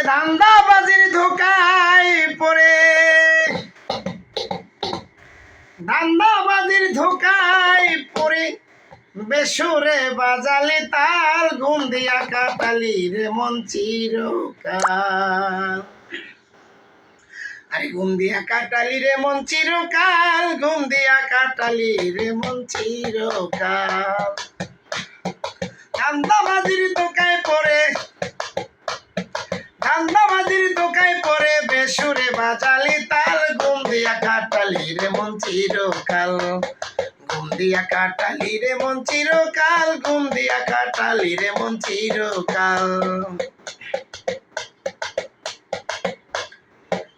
ওরে ধান্দা বাজির ধোকায় পড়ে। ধান্দা বাজির ধোকায় পড়ে। বেসুরে বাজালে তার ঘুম দিয়া কাটালি রে মন চিরকাল। আরে ঘুম দিয়া কাটালি রে মন চিরকাল ঘুম দিয়া কাটালি রে মন চিরকাল। ধান্দাবাজির দোকায় পড়ে। চিরকাল। ঘুম দিয়া কাটালি রে মন চিরকাল, ঘুম দিয়া কাটালি রে মন চিরকাল।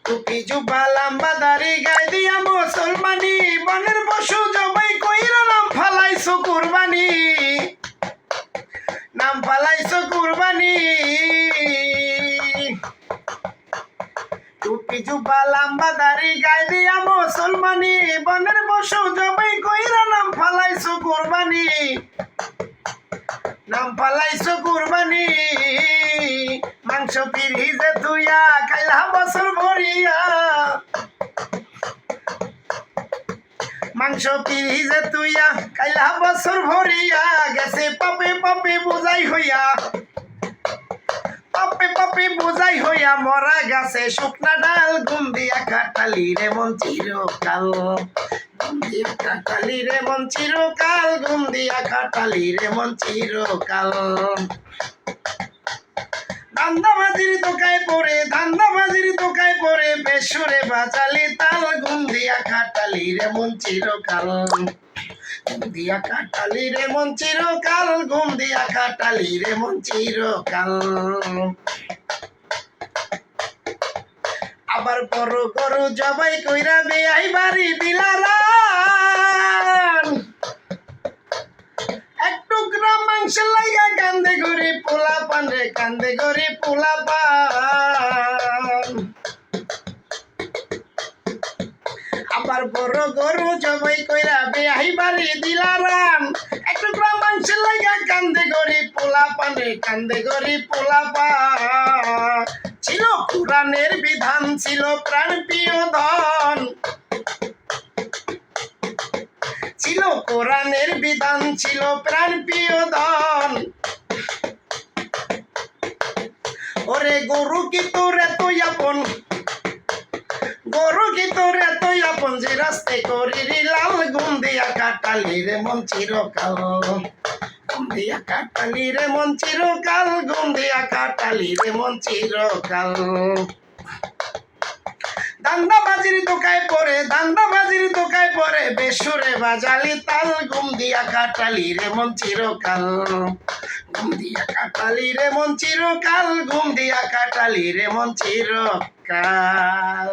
টুপি জুবা লাম্বা দাড়ি গাই দিয়া মুসলমানি, বনের পশু জবাই কইরা নাম ফালাইছো কুরবানি। নাম ফালাইছো কুরবানি। টুপি জুবা দাড়ি গাই দিয়া মুসলমানি, বনের পশু জবাই কইরা নাম ফালাইছো কুরবানি। নাম ফালাইছো কুরবানি। মাংস পিরিজে তুইয়া কাইলা বছর ভরিয়া। মাংস পিরিজে তুইয়া কাইলা বছর ভরিয়া। গেছে পাপে পাপে বুঝাই হইয়া। পাপে বুঝাই হইয়া মরা গাছে। শুকনা ডাল ঘুম দিয়া কাটালি রে মন চিরকাল। কাটালি রে মন চিরকাল, ঘুম দিয়া কাটালি রে মন চিরকাল। ধান্দাবাজির দোকায় পড়ে ধান্দাবাজির দোকায় পড়ে, বেসুরে বাজালি তাল, ঘুম দিয়া কাটালি রে মন চিরকাল। ঘুম দিয়া কাটালি রে মন চিরকাল, ঘুম দিয়া কাটালি রে মন চিরকাল। আবার বড় গরু জবাই কইরা বেআই বাড়ি দিলারান এক টুকরা মাংস কান্দে পোলা রে, কান্দে গরি পোলা পান। আবার বড় গরু জবাই কইরা বেআই বাড়ি দিলারাম এক টুকরা মাংস লাইগা কান্দে গরি পোলা পান কান্দে গরি পোলা পান। পুরাণের বিধান ছিল প্রাণ প্রিয় ধন। ছিল কোরআনের বিধান ছিল প্রাণ প্রিয় ধন। ওরে গরু কি তোর এত আপন? গরু কি তোর আপন যে রাস্তে করি লাল গুম দিয়া কাটালি রে মন চিরকাল। ঘুম দিয়া কাটালি রে মন চিরকাল ঘুম দিয়া কাটালি রে মন চিরকাল। দান্দাবাজির দোকায় পড়ে দান্দাবাজির দোকায় পড়ে, বেসুরে বাজালি তাল ঘুম দিয়া কাটালি রে মন চিরকাল। ঘুম দিয়া কাটালি রে মন চিরকাল ঘুম দিয়া কাটালি রে মন চিরকাল।